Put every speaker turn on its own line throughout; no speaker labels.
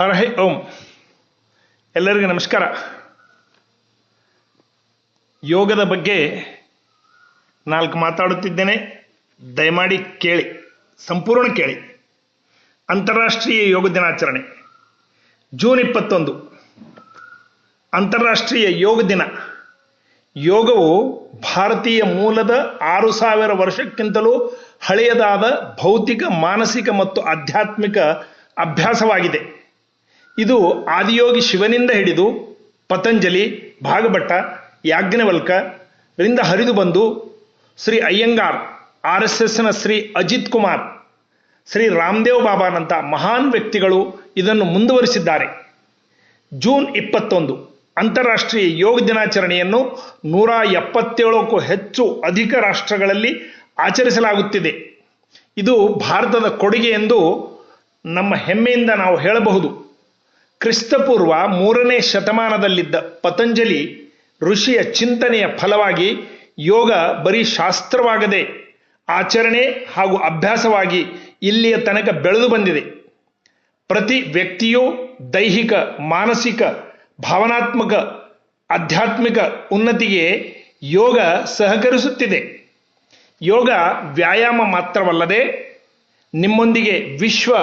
ಹರ high ಓಂ. ಎಲ್ಲರಿಗೂ ನಮಸ್ಕಾರ. ಯೋಗದ ಬಗ್ಗೆ ನಾಲ್ಕು ಮಾತಾಡುತ್ತಿದ್ದೇನೆ. ದಯಮಾಡಿ ಕೇಳಿ, ಸಂಪೂರ್ಣ ಕೇಳಿ. ಅಂತಾರಾಷ್ಟ್ರೀಯ ಯೋಗ ದಿನಾಚರಣೆ, ಜೂನ್ ಇಪ್ಪತ್ತೊಂದು. ಅಂತಾರಾಷ್ಟ್ರೀಯ ಯೋಗ ದಿನ. ಯೋಗವು ಭಾರತೀಯ ಮೂಲದ ಆರು ಸಾವಿರ ವರ್ಷಕ್ಕಿಂತಲೂ ಹಳೆಯದಾದ ಭೌತಿಕ, ಮಾನಸಿಕ ಮತ್ತು ಆಧ್ಯಾತ್ಮಿಕ ಅಭ್ಯಾಸವಾಗಿದೆ. ಇದು ಆದಿಯೋಗಿ ಶಿವನಿಂದ ಹಿಡಿದು ಪತಂಜಲಿ, ಭಾಗಭಟ್ಟ, ಯಾಜ್ಞವಲ್ಕ ರಿಂದ ಹರಿದು ಬಂದು ಶ್ರೀ ಅಯ್ಯಂಗಾರ್, ಆರ್ ಎಸ್ ಎಸ್ನ ಶ್ರೀ ಅಜಿತ್ ಕುಮಾರ್, ಶ್ರೀ ರಾಮದೇವ್ ಬಾಬಾನಂಥ ಮಹಾನ್ ವ್ಯಕ್ತಿಗಳು ಇದನ್ನು ಮುಂದುವರಿಸಿದ್ದಾರೆ. ಜೂನ್ ಇಪ್ಪತ್ತೊಂದು, ಅಂತಾರಾಷ್ಟ್ರೀಯ ಯೋಗ ದಿನಾಚರಣೆಯನ್ನು ನೂರ ಎಪ್ಪತ್ತೇಳಕ್ಕೂ ಹೆಚ್ಚು ಅಧಿಕ ರಾಷ್ಟ್ರಗಳಲ್ಲಿ ಆಚರಿಸಲಾಗುತ್ತಿದೆ. ಇದು ಭಾರತದ ಕೊಡುಗೆ ಎಂದು ನಮ್ಮ ಹೆಮ್ಮೆಯಿಂದ ನಾವು ಹೇಳಬಹುದು. ಕ್ರಿಸ್ತಪೂರ್ವ ಮೂರನೇ ಶತಮಾನದಲ್ಲಿದ್ದ ಪತಂಜಲಿ ಋಷಿಯ ಚಿಂತನೆಯ ಫಲವಾಗಿ ಯೋಗ ಬರೀ ಶಾಸ್ತ್ರವಾಗದೆ ಆಚರಣೆ ಹಾಗೂ ಅಭ್ಯಾಸವಾಗಿ ಇಲ್ಲಿಯ ತನಕ ಬೆಳೆದು ಬಂದಿದೆ. ಪ್ರತಿ ವ್ಯಕ್ತಿಯೂ ದೈಹಿಕ, ಮಾನಸಿಕ, ಭಾವನಾತ್ಮಕ, ಆಧ್ಯಾತ್ಮಿಕ ಉನ್ನತಿಗೆ ಯೋಗ ಸಹಕರಿಸುತ್ತಿದೆ. ಯೋಗ ವ್ಯಾಯಾಮ ಮಾತ್ರವಲ್ಲದೆ ನಿಮ್ಮೊಂದಿಗೆ ವಿಶ್ವ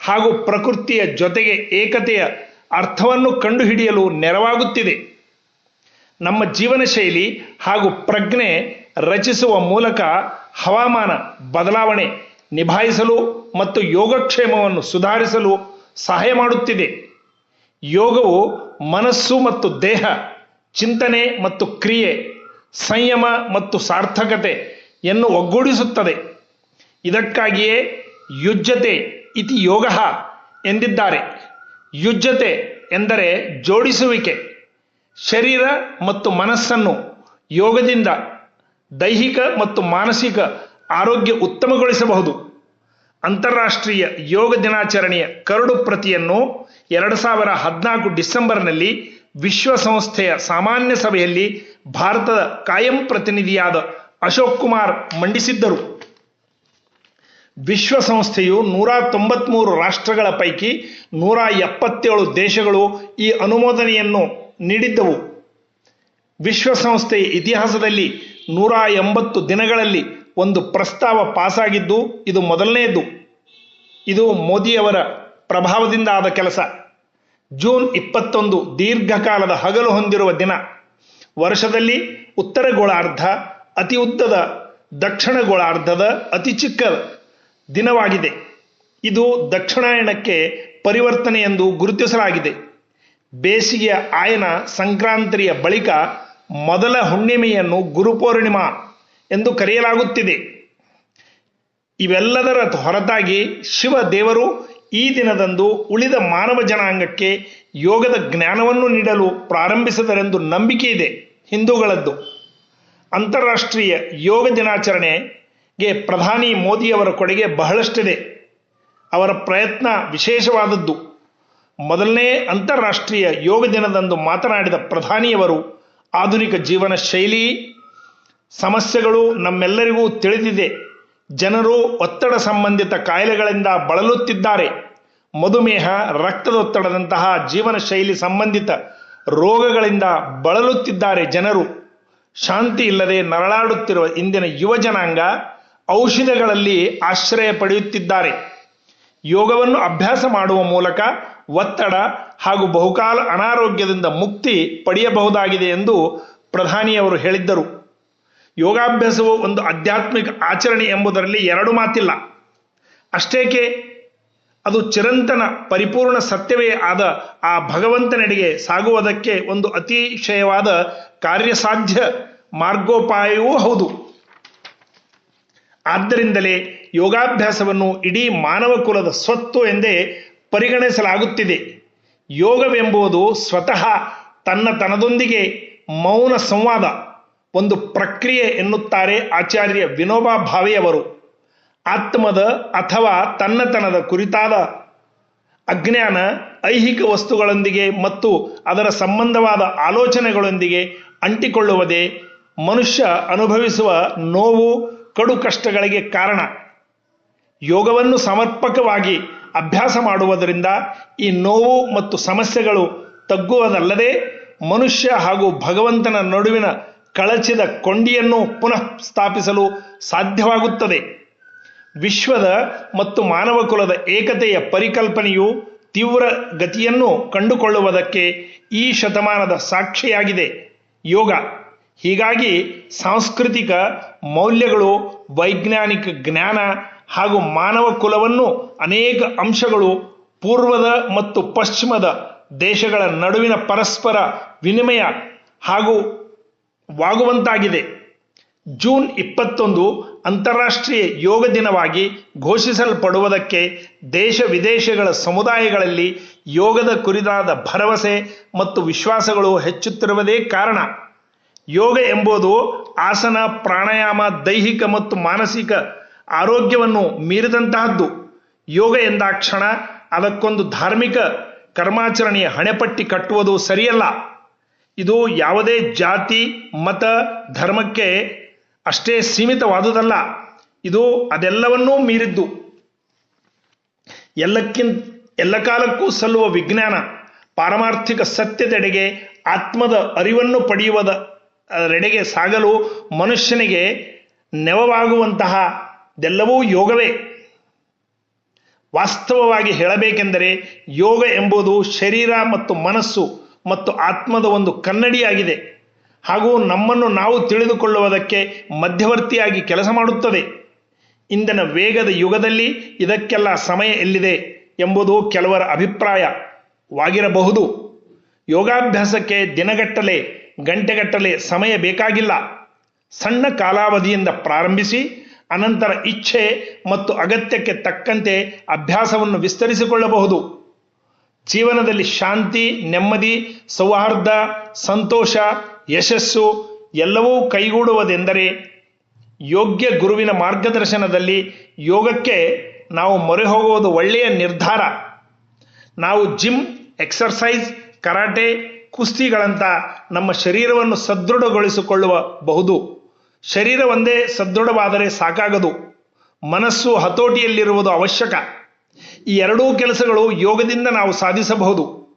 ಹಾಗೂ ಪ್ರಕೃತಿಯ ಜೊತೆಗೆ ಏಕತೆಯ ಅರ್ಥವನ್ನು ಕಂಡುಹಿಡಿಯಲು ನೆರವಾಗುತ್ತಿದೆ. ನಮ್ಮ ಜೀವನ ಶೈಲಿ ಹಾಗೂ ಪ್ರಜ್ಞೆ ರಚಿಸುವ ಮೂಲಕ ಹವಾಮಾನ ಬದಲಾವಣೆ ನಿಭಾಯಿಸಲು ಮತ್ತು ಯೋಗಕ್ಷೇಮವನ್ನು ಸುಧಾರಿಸಲು ಸಹಾಯ ಮಾಡುತ್ತಿದೆ. ಯೋಗವು ಮನಸ್ಸು ಮತ್ತು ದೇಹ, ಚಿಂತನೆ ಮತ್ತು ಕ್ರಿಯೆ, ಸಂಯಮ ಮತ್ತು ಸಾರ್ಥಕತೆಯನ್ನು ಒಗ್ಗೂಡಿಸುತ್ತದೆ. ಇದಕ್ಕಾಗಿಯೇ ಯುಜ್ಯತೆ ಇತಿ ಯೋಗ ಎಂದಿದ್ದಾರೆ. ಯುಜ್ಯತೆ ಎಂದರೆ ಜೋಡಿಸುವಿಕೆ. ಶರೀರ ಮತ್ತು ಮನಸ್ಸನ್ನು ಯೋಗದಿಂದ ದೈಹಿಕ ಮತ್ತು ಮಾನಸಿಕ ಆರೋಗ್ಯ ಉತ್ತಮಗೊಳಿಸಬಹುದು. ಅಂತಾರಾಷ್ಟ್ರೀಯ ಯೋಗ ದಿನಾಚರಣೆಯ ಕರಡು ಪ್ರತಿಯನ್ನು ಎರಡು ಸಾವಿರ ಹದಿನಾಲ್ಕು ಡಿಸೆಂಬರ್ನಲ್ಲಿ ವಿಶ್ವಸಂಸ್ಥೆಯ ಸಾಮಾನ್ಯ ಸಭೆಯಲ್ಲಿ ಭಾರತದ ಕಾಯಂ ಪ್ರತಿನಿಧಿಯಾದ ಅಶೋಕ್ ಕುಮಾರ್ ಮಂಡಿಸಿದ್ದರು. ವಿಶ್ವಸಂಸ್ಥೆಯು ನೂರ ತೊಂಬತ್ಮೂರು ರಾಷ್ಟ್ರಗಳ ಪೈಕಿ ನೂರ ಎಪ್ಪತ್ತೇಳು ದೇಶಗಳು ಈ ಅನುಮೋದನೆಯನ್ನು ನೀಡಿದ್ದವು. ವಿಶ್ವಸಂಸ್ಥೆಯ ಇತಿಹಾಸದಲ್ಲಿ ನೂರ ಎಂಬತ್ತು ದಿನಗಳಲ್ಲಿ ಒಂದು ಪ್ರಸ್ತಾವ ಪಾಸಾಗಿದ್ದು ಇದು ಮೊದಲನೆಯದು ಇದು ಮೋದಿಯವರ ಪ್ರಭಾವದಿಂದ ಆದ ಕೆಲಸ. ಜೂನ್ ಇಪ್ಪತ್ತೊಂದು ದೀರ್ಘಕಾಲದ ಹಗಲು ಹೊಂದಿರುವ ದಿನ. ವರ್ಷದಲ್ಲಿ ಉತ್ತರ ಗೋಳಾರ್ಧ, ಅತಿ ಉದ್ದದ ದಕ್ಷಿಣ ಗೋಳಾರ್ಧದ ಅತಿ ಚಿಕ್ಕ ದಿನವಾಗಿದೆ. ಇದು ದಕ್ಷಿಣಾಯಣಕ್ಕೆ ಪರಿವರ್ತನೆ ಎಂದು ಗುರುತಿಸಲಾಗಿದೆ. ಬೇಸಿಗೆಯ ಆಯನ ಸಂಕ್ರಾಂತಿಯ ಬಳಿಕ ಮೊದಲ ಹುಣ್ಣಿಮೆಯನ್ನು ಗುರುಪೂರ್ಣಿಮಾ ಎಂದು ಕರೆಯಲಾಗುತ್ತಿದೆ. ಇವೆಲ್ಲದರ ಹೊರತಾಗಿ ಶಿವ ದೇವರು ಈ ದಿನದಂದು ಉಳಿದ ಮಾನವ ಜನಾಂಗಕ್ಕೆ ಯೋಗದ ಜ್ಞಾನವನ್ನು ನೀಡಲು ಪ್ರಾರಂಭಿಸಿದರೆಂದು ನಂಬಿಕೆ ಇದೆ. ಹಿಂದೂಗಳದ್ದು. ಅಂತಾರಾಷ್ಟ್ರೀಯ ಯೋಗ ದಿನಾಚರಣೆಗೆ ಪ್ರಧಾನಿ ಮೋದಿಯವರ ಕೊಡುಗೆ ಬಹಳಷ್ಟಿದೆ. ಅವರ ಪ್ರಯತ್ನ ವಿಶೇಷವಾದದ್ದು. ಮೊದಲನೇ ಅಂತಾರಾಷ್ಟ್ರೀಯ ಯೋಗ ದಿನದಂದು ಮಾತನಾಡಿದ ಪ್ರಧಾನಿಯವರು, ಆಧುನಿಕ ಜೀವನ ಶೈಲಿ, ಸಮಸ್ಯೆಗಳು ನಮ್ಮೆಲ್ಲರಿಗೂ ತಿಳಿದಿದೆ. ಜನರು ಒತ್ತಡ ಸಂಬಂಧಿತ ಕಾಯಿಲೆಗಳಿಂದ ಬಳಲುತ್ತಿದ್ದಾರೆ. ಮಧುಮೇಹ, ರಕ್ತದೊತ್ತಡದಂತಹ ಜೀವನ ಶೈಲಿ ಸಂಬಂಧಿತ ರೋಗಗಳಿಂದ ಬಳಲುತ್ತಿದ್ದಾರೆ ಜನರು. ಶಾಂತಿ ಇಲ್ಲದೆ ನರಳಾಡುತ್ತಿರುವ ಇಂದಿನ ಯುವ ಜನಾಂಗ ಔಷಧಗಳಲ್ಲಿ ಆಶ್ರಯ ಪಡೆಯುತ್ತಿದ್ದಾರೆ. ಯೋಗವನ್ನು ಅಭ್ಯಾಸ ಮಾಡುವ ಮೂಲಕ ಒತ್ತಡ ಹಾಗೂ ಬಹುಕಾಲ ಅನಾರೋಗ್ಯದಿಂದ ಮುಕ್ತಿ ಪಡೆಯಬಹುದಾಗಿದೆ ಎಂದು ಪ್ರಧಾನಿಯವರು ಹೇಳಿದ್ದರು. ಯೋಗಾಭ್ಯಾಸವು ಒಂದು ಆಧ್ಯಾತ್ಮಿಕ ಆಚರಣೆ ಎಂಬುದರಲ್ಲಿ ಎರಡು ಮಾತಿಲ್ಲ. ಅಷ್ಟೇಕೆ, ಅದು ಚಿರಂತನ ಪರಿಪೂರ್ಣ ಸತ್ಯವೇ ಆದ ಆ ಭಗವಂತನೆಡೆಗೆ ಸಾಗುವುದಕ್ಕೆ ಒಂದು ಅತಿಶಯವಾದ ಕಾರ್ಯಸಾಧ್ಯ ಮಾರ್ಗೋಪಾಯವೂ ಹೌದು. ಆದ್ದರಿಂದಲೇ ಯೋಗಾಭ್ಯಾಸವನ್ನು ಇಡೀ ಮಾನವ ಕುಲದ ಸ್ವತ್ತು ಎಂದೇ ಪರಿಗಣಿಸಲಾಗುತ್ತಿದೆ. ಯೋಗವೆಂಬುದು ಸ್ವತಃ ತನ್ನ ತನದೊಂದಿಗೆ ಮೌನ ಸಂವಾದ, ಒಂದು ಪ್ರಕ್ರಿಯೆ ಎನ್ನುತ್ತಾರೆ ಆಚಾರ್ಯ ವಿನೋಬಾ ಭಾವೆಯವರು. ಆತ್ಮದ ಅಥವಾ ತನ್ನತನದ ಕುರಿತಾದ ಅಜ್ಞಾನ, ಐಹಿಕ ವಸ್ತುಗಳೊಂದಿಗೆ ಮತ್ತು ಅದರ ಸಂಬಂಧವಾದ ಆಲೋಚನೆಗಳೊಂದಿಗೆ ಅಂಟಿಕೊಳ್ಳುವುದೇ ಮನುಷ್ಯ ಅನುಭವಿಸುವ ನೋವು ಕಡು ಕಷ್ಟಗಳಿಗೆ ಕಾರಣ. ಯೋಗವನ್ನು ಸಮರ್ಪಕವಾಗಿ ಅಭ್ಯಾಸ ಮಾಡುವುದರಿಂದ ಈ ನೋವು ಮತ್ತು ಸಮಸ್ಯೆಗಳು ತಗ್ಗುವುದಲ್ಲದೆ ಮನುಷ್ಯ ಹಾಗೂ ಭಗವಂತನ ನಡುವಿನ ಕಳಚಿದ ಕೊಂಡಿಯನ್ನು ಪುನಃ ಸ್ಥಾಪಿಸಲು ಸಾಧ್ಯವಾಗುತ್ತದೆ. ವಿಶ್ವದ ಮತ್ತು ಮಾನವ ಕುಲದ ಏಕತೆಯ ಪರಿಕಲ್ಪನೆಯು ತೀವ್ರ ಗತಿಯನ್ನು ಕಂಡುಕೊಳ್ಳುವುದಕ್ಕೆ ಈ ಶತಮಾನದ ಸಾಕ್ಷಿಯಾಗಿದೆ. ಯೋಗ. ಹೀಗಾಗಿ ಸಾಂಸ್ಕೃತಿಕ ಮೌಲ್ಯಗಳು, ವೈಜ್ಞಾನಿಕ ಜ್ಞಾನ ಹಾಗೂ ಮಾನವ ಕುಲವನ್ನು ಅನೇಕ ಅಂಶಗಳು ಪೂರ್ವದ ಮತ್ತು ಪಶ್ಚಿಮದ ದೇಶಗಳ ನಡುವಿನ ಪರಸ್ಪರ ವಿನಿಮಯ ಹಾಗೂ ವಾಗುವಂತಾಗಿದೆ. ಜೂನ್ ಇಪ್ಪತ್ತೊಂದು ಅಂತಾರಾಷ್ಟ್ರೀಯ ಯೋಗ ದಿನವಾಗಿ ಘೋಷಿಸಲ್ಪಡುವುದಕ್ಕೆ ದೇಶ ವಿದೇಶಗಳ ಸಮುದಾಯಗಳಲ್ಲಿ ಯೋಗದ ಕುರಿತಾದ ಭರವಸೆ ಮತ್ತು ವಿಶ್ವಾಸಗಳು ಹೆಚ್ಚುತ್ತಿರುವುದೇ ಕಾರಣ. ಯೋಗ ಎಂಬುದು ಆಸನ, ಪ್ರಾಣಾಯಾಮ, ದೈಹಿಕ ಮತ್ತು ಮಾನಸಿಕ ಆರೋಗ್ಯವನ್ನು ಮೀರಿದಂತಹದ್ದು. ಯೋಗ ಎಂದಾಕ್ಷಣ ಅದಕ್ಕೊಂದು ಧಾರ್ಮಿಕ ಕರ್ಮಾಚರಣೆಯ ಹಣೆಪಟ್ಟಿ ಕಟ್ಟುವುದು ಸರಿಯಲ್ಲ. ಇದು ಯಾವುದೇ ಜಾತಿ, ಮತ, ಧರ್ಮಕ್ಕೆ ಅಷ್ಟೇ ಸೀಮಿತವಾದುದಲ್ಲ. ಇದು ಅದೆಲ್ಲವನ್ನೂ ಮೀರಿದ್ದು. ಎಲ್ಲಕ್ಕಿಂತ ಎಲ್ಲ ಕಾಲಕ್ಕೂ ಸಲ್ಲುವ ವಿಜ್ಞಾನ, ಪಾರಮಾರ್ಥಿಕ ಸತ್ಯದೆಡೆಗೆ ಆತ್ಮದ ಅರಿವನ್ನು ಪಡೆಯುವುದರೆಡೆಗೆ ಸಾಗಲು ಮನುಷ್ಯನಿಗೆ ನೆವವಾಗುವಂತಹದೆಲ್ಲವೂ ಯೋಗವೇ. ವಾಸ್ತವವಾಗಿ ಹೇಳಬೇಕೆಂದರೆ ಯೋಗ ಎಂಬುದು ಶರೀರ ಮತ್ತು ಮನಸ್ಸು ಮತ್ತು ಆತ್ಮದ ಒಂದು ಕನ್ನಡಿಯಾಗಿದೆ. ಹಾಗೂ ನಮ್ಮನ್ನು ನಾವು ತಿಳಿದುಕೊಳ್ಳುವುದಕ್ಕೆ ಮಧ್ಯವರ್ತಿಯಾಗಿ ಕೆಲಸ ಮಾಡುತ್ತದೆ. ಇಂದಿನ ವೇಗದ ಯುಗದಲ್ಲಿ ಇದಕ್ಕೆಲ್ಲ ಸಮಯ ಎಲ್ಲಿದೆ ಎಂಬುದು ಕೆಲವರ ಅಭಿಪ್ರಾಯವಾಗಿರಬಹುದು. ಯೋಗಾಭ್ಯಾಸಕ್ಕೆ ದಿನಗಟ್ಟಲೆ ಗಂಟೆಗಟ್ಟಲೆ ಸಮಯ ಬೇಕಾಗಿಲ್ಲ. ಸಣ್ಣ ಕಾಲಾವಧಿಯಿಂದ ಪ್ರಾರಂಭಿಸಿ, ಅನಂತರ ಇಚ್ಛೆ ಮತ್ತು ಅಗತ್ಯಕ್ಕೆ ತಕ್ಕಂತೆ ಅಭ್ಯಾಸವನ್ನು ವಿಸ್ತರಿಸಿಕೊಳ್ಳಬಹುದು. ಜೀವನದಲ್ಲಿ ಶಾಂತಿ, ನೆಮ್ಮದಿ, ಸೌಹಾರ್ದ, ಸಂತೋಷ, ಯಶಸ್ಸು ಎಲ್ಲವೂ ಕೈಗೂಡುವುದೆಂದರೆ ಯೋಗ್ಯ ಗುರುವಿನ ಮಾರ್ಗದರ್ಶನದಲ್ಲಿ ಯೋಗಕ್ಕೆ ನಾವು ಮೊರೆ ಹೋಗುವುದು ಒಳ್ಳೆಯ ನಿರ್ಧಾರ. ನಾವು ಜಿಮ್ ಎಕ್ಸರ್ಸೈಸ್ ಕರಾಟೆ ಕುಸ್ತಿಗಳಂತ ನಮ್ಮ ಶರೀರವನ್ನು ಸದೃಢಗೊಳಿಸಿಕೊಳ್ಳುವ ಬಹುದು ಶರೀರ ಒಂದೇ ಸದೃಢವಾದರೆ ಸಾಕಾಗದು. ಮನಸ್ಸು ಹತೋಟಿಯಲ್ಲಿರುವುದು ಅವಶ್ಯಕ. ಈ ಎರಡೂ ಕೆಲಸಗಳು ಯೋಗದಿಂದ ನಾವು ಸಾಧಿಸಬಹುದು.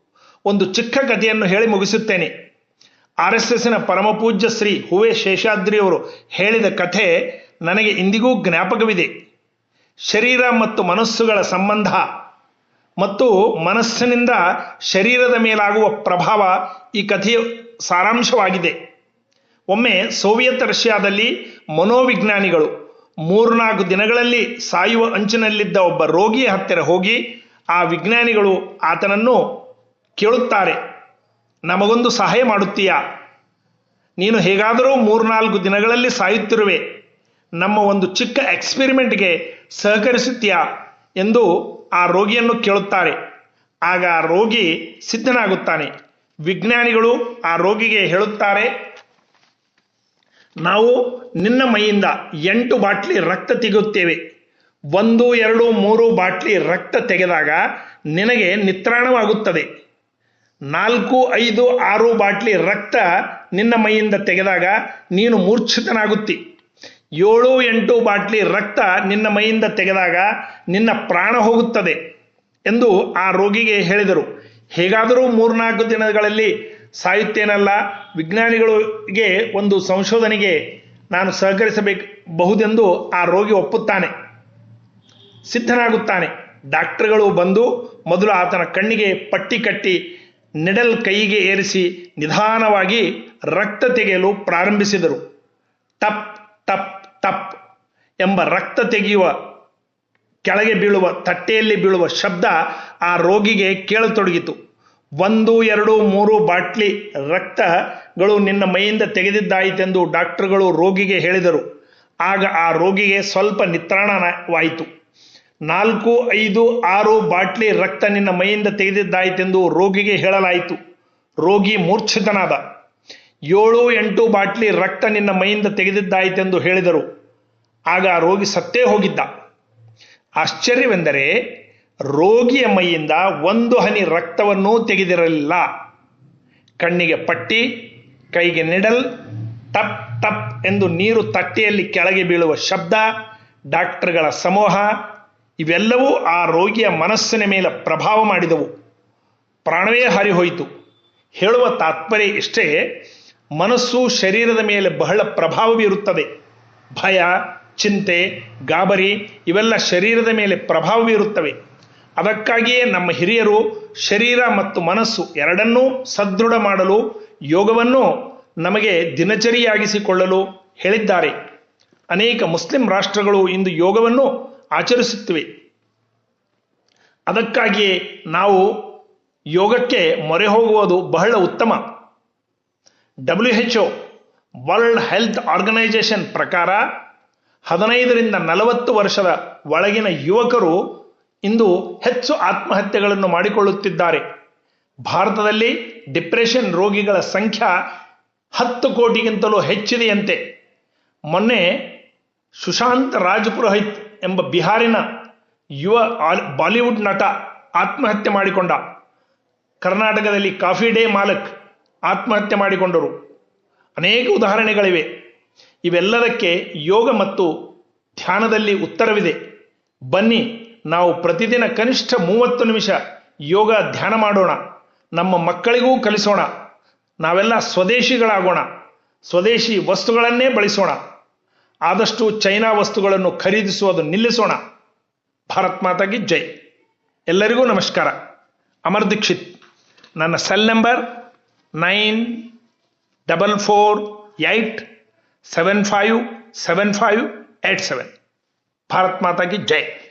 ಒಂದು ಚಿಕ್ಕ ಕಥೆಯನ್ನು ಹೇಳಿ ಮುಗಿಸುತ್ತೇನೆ. ಆರ್ ಎಸ್ ಎಸ್ಸಿನ ಪರಮಪೂಜ್ಯ ಶ್ರೀ ಹೂವೆ ಶೇಷಾದ್ರಿಯವರು ಹೇಳಿದ ಕಥೆ ನನಗೆ ಇಂದಿಗೂ ಜ್ಞಾಪಕವಿದೆ. ಶರೀರ ಮತ್ತು ಮನಸ್ಸುಗಳ ಸಂಬಂಧ ಮತ್ತು ಮನಸ್ಸಿನಿಂದ ಶರೀರದ ಮೇಲಾಗುವ ಪ್ರಭಾವ ಈ ಕಥೆಯ ಸಾರಾಂಶವಾಗಿದೆ. ಒಮ್ಮೆ ಸೋವಿಯತ್ ರಷ್ಯಾದಲ್ಲಿ ಮನೋವಿಜ್ಞಾನಿಗಳು ಮೂರ್ನಾಲ್ಕು ದಿನಗಳಲ್ಲಿ ಸಾಯುವ ಅಂಚಿನಲ್ಲಿದ್ದ ಒಬ್ಬ ರೋಗಿಯ ಹತ್ತಿರ ಹೋಗಿ ಆ ವಿಜ್ಞಾನಿಗಳು ಆತನನ್ನು ಕೇಳುತ್ತಾರೆ, ನಮಗೊಂದು ಸಹಾಯ ಮಾಡುತ್ತೀಯಾ? ನೀನು ಹೇಗಾದರೂ ಮೂರ್ನಾಲ್ಕು ದಿನಗಳಲ್ಲಿ ಸಾಯುತ್ತಿರುವೆ. ನಮ್ಮ ಒಂದು ಚಿಕ್ಕ ಎಕ್ಸ್ಪೆರಿಮೆಂಟ್ಗೆ ಸಹಕರಿಸುತ್ತೀಯಾ? ಎಂದು ಆ ರೋಗಿಯನ್ನು ಕೇಳುತ್ತಾರೆ. ಆಗ ಆ ರೋಗಿ ಸಿದ್ಧನಾಗುತ್ತಾನೆ. ವಿಜ್ಞಾನಿಗಳು ಆ ರೋಗಿಗೆ ಹೇಳುತ್ತಾರೆ, ನಾವು ನಿನ್ನ ಮೈಯಿಂದ ಎಂಟು ಬಾಟ್ಲಿ ರಕ್ತ ತೆಗೆಯುತ್ತೇವೆ. ಒಂದು, ಎರಡು, ಮೂರು ಬಾಟ್ಲಿ ರಕ್ತ ತೆಗೆದಾಗ ನಿನಗೆ ನಿತ್ರಾಣವಾಗುತ್ತದೆ. ನಾಲ್ಕು, ಐದು, ಆರು ಬಾಟ್ಲಿ ರಕ್ತ ನಿನ್ನ ಮೈಯಿಂದ ತೆಗೆದಾಗ ನೀನು ಮೂರ್ಛಿತನಾಗುತ್ತಿ. ಏಳು ಎಂಟು ಬಾಟ್ಲಿ ರಕ್ತ ನಿನ್ನ ಮೈಯಿಂದ ತೆಗೆದಾಗ ನಿನ್ನ ಪ್ರಾಣ ಹೋಗುತ್ತದೆ ಎಂದು ಆ ರೋಗಿಗೆ ಹೇಳಿದರು. ಹೇಗಾದರೂ ಮೂರ್ನಾಲ್ಕು ದಿನಗಳಲ್ಲಿ ಸಾಯುತ್ತೇನಲ್ಲ? ವಿಜ್ಞಾನಿಗಳಿಗೆ ಒಂದು ಸಂಶೋಧನೆಗೆ ನಾನು ಸಹಕರಿಸಬೇಕು ಬಹುದೆಂದು ಆ ರೋಗಿ ಒಪ್ಪುತ್ತಾನೆ. ಸಿದ್ಧನಾಗುತ್ತಾನೆ. ಡಾಕ್ಟರ್ಗಳು ಬಂದು ಮೊದಲು ಆತನ ಕಣ್ಣಿಗೆ ಪಟ್ಟಿ ಕಟ್ಟಿ ನೆಡಲ್ ಕೈಗೆ ಏರಿಸಿ ನಿಧಾನವಾಗಿ ರಕ್ತ ತೆಗೆಯಲು ಪ್ರಾರಂಭಿಸಿದರು. ಟಪ್ ಟಪ್ ಎಂಬ ರಕ್ತ ತೆಗೆಯುವ, ಕೆಳಗೆ ಬೀಳುವ, ತಟ್ಟೆಯಲ್ಲಿ ಬೀಳುವ ಶಬ್ದ ಆ ರೋಗಿಗೆ ಕೇಳತೊಡಗಿತು. ಒಂದು, ಎರಡು, ಮೂರು ಬಾಟ್ಲಿ ರಕ್ತಗಳು ನಿನ್ನ ಮೈಯಿಂದ ತೆಗೆದಿದ್ದಾಯಿತೆಂದು ಡಾಕ್ಟರ್ಗಳು ರೋಗಿಗೆ ಹೇಳಿದರು. ಆಗ ಆ ರೋಗಿಗೆ ಸ್ವಲ್ಪ ನಿತ್ರಾಣವಾಯಿತು. ನಾಲ್ಕು, ಐದು, ಆರು ಬಾಟ್ಲಿ ರಕ್ತ ನಿನ್ನ ಮೈಯಿಂದ ತೆಗೆದಿದ್ದಾಯಿತೆಂದು ರೋಗಿಗೆ ಹೇಳಲಾಯಿತು. ರೋಗಿ ಮೂರ್ಛಿತನಾದ. ಏಳು ಎಂಟು ಬಾಟ್ಲಿ ರಕ್ತ ನಿನ್ನ ಮೈಯಿಂದ ತೆಗೆದಿದ್ದಾಯಿತೆಂದು ಹೇಳಿದರು. ಆಗ ಆ ರೋಗಿ ಸತ್ತೇ ಹೋಗಿದ್ದ. ಆಶ್ಚರ್ಯವೆಂದರೆ ರೋಗಿಯ ಮೈಯಿಂದ ಒಂದು ಹನಿ ರಕ್ತವನ್ನೂ ತೆಗೆದಿರಲಿಲ್ಲ. ಕಣ್ಣಿಗೆ ಪಟ್ಟಿ, ಕೈಗೆ ನೆಡಲ್, ಟಪ್ ಟಪ್ ಎಂದು ನೀರು ತಟ್ಟೆಯಲ್ಲಿ ಕೆಳಗೆ ಬೀಳುವ ಶಬ್ದ, ಡಾಕ್ಟರ್ಗಳ ಸಮೂಹ, ಇವೆಲ್ಲವೂ ಆ ರೋಗಿಯ ಮನಸ್ಸಿನ ಮೇಲೆ ಪ್ರಭಾವ ಮಾಡಿದವು. ಪ್ರಾಣವೇ ಹರಿಹೋಯಿತು. ಹೇಳುವ ತಾತ್ಪರ್ಯ ಇಷ್ಟೇ ಮನಸ್ಸು ಶರೀರದ ಮೇಲೆ ಬಹಳ ಪ್ರಭಾವ ಬೀರುತ್ತದೆ. ಭಯ, ಚಿಂತೆ, ಗಾಬರಿ ಇವೆಲ್ಲ ಶರೀರದ ಮೇಲೆ ಪ್ರಭಾವ ಬೀರುತ್ತವೆ. ಅದಕ್ಕಾಗಿಯೇ ನಮ್ಮ ಹಿರಿಯರು ಶರೀರ ಮತ್ತು ಮನಸ್ಸು ಎರಡನ್ನೂ ಸದೃಢ ಮಾಡಲು, ಯೋಗವನ್ನು ನಮಗೆ ದಿನಚರಿಯಾಗಿಸಿಕೊಳ್ಳಲು ಹೇಳಿದ್ದಾರೆ. ಅನೇಕ ಮುಸ್ಲಿಂ ರಾಷ್ಟ್ರಗಳು ಇಂದು ಯೋಗವನ್ನು ಆಚರಿಸುತ್ತಿವೆ. ಅದಕ್ಕಾಗಿಯೇ ನಾವು ಯೋಗಕ್ಕೆ ಮೊರೆ ಹೋಗುವುದು ಬಹಳ ಉತ್ತಮ. ಡಬ್ಲ್ಯೂ ವರ್ಲ್ಡ್ ಹೆಲ್ತ್ ಆರ್ಗನೈಸೇಷನ್ ಪ್ರಕಾರ ಹದಿನೈದರಿಂದ ನಲವತ್ತು ವರ್ಷದ ಒಳಗಿನ ಯುವಕರು ಇಂದು ಹೆಚ್ಚು ಆತ್ಮಹತ್ಯೆಗಳನ್ನು ಮಾಡಿಕೊಳ್ಳುತ್ತಿದ್ದಾರೆ. ಭಾರತದಲ್ಲಿ ಡಿಪ್ರೆಷನ್ ರೋಗಿಗಳ ಸಂಖ್ಯೆ ಹತ್ತು ಕೋಟಿಗಿಂತಲೂ ಹೆಚ್ಚಿದೆಯಂತೆ. ಮೊನ್ನೆ ಸುಶಾಂತ್ ರಾಜ್ಪುರೋಹಿತ್ ಎಂಬ ಬಿಹಾರಿನ ಯುವ ಬಾಲಿವುಡ್ ನಟ ಆತ್ಮಹತ್ಯೆ ಮಾಡಿಕೊಂಡ. ಕರ್ನಾಟಕದಲ್ಲಿ ಕಾಫಿ ಡೇ ಮಾಲಕ್ ಆತ್ಮಹತ್ಯೆ ಮಾಡಿಕೊಂಡರು. ಅನೇಕ ಉದಾಹರಣೆಗಳಿವೆ. ಇವೆಲ್ಲದಕ್ಕೆ ಯೋಗ ಮತ್ತು ಧ್ಯಾನದಲ್ಲಿ ಉತ್ತರವಿದೆ. ಬನ್ನಿ, ನಾವು ಪ್ರತಿದಿನ ಕನಿಷ್ಠ ಮೂವತ್ತು ನಿಮಿಷ ಯೋಗ ಧ್ಯಾನ ಮಾಡೋಣ. ನಮ್ಮ ಮಕ್ಕಳಿಗೂ ಕಲಿಸೋಣ. ನಾವೆಲ್ಲ ಸ್ವದೇಶಿಗಳಾಗೋಣ. ಸ್ವದೇಶಿ ವಸ್ತುಗಳನ್ನೇ ಬಳಸೋಣ. ಆದಷ್ಟು ಚೈನಾ ವಸ್ತುಗಳನ್ನು ಖರೀದಿಸುವುದು ನಿಲ್ಲಿಸೋಣ. ಭಾರತ್ ಮಾತಾಗಿ ಜೈ. ಎಲ್ಲರಿಗೂ ನಮಸ್ಕಾರ. ಅಮರ್ ದೀಕ್ಷಿತ್. ನನ್ನ cell number nine double four eight seven five seven five eight seven. Bharat माता की जय।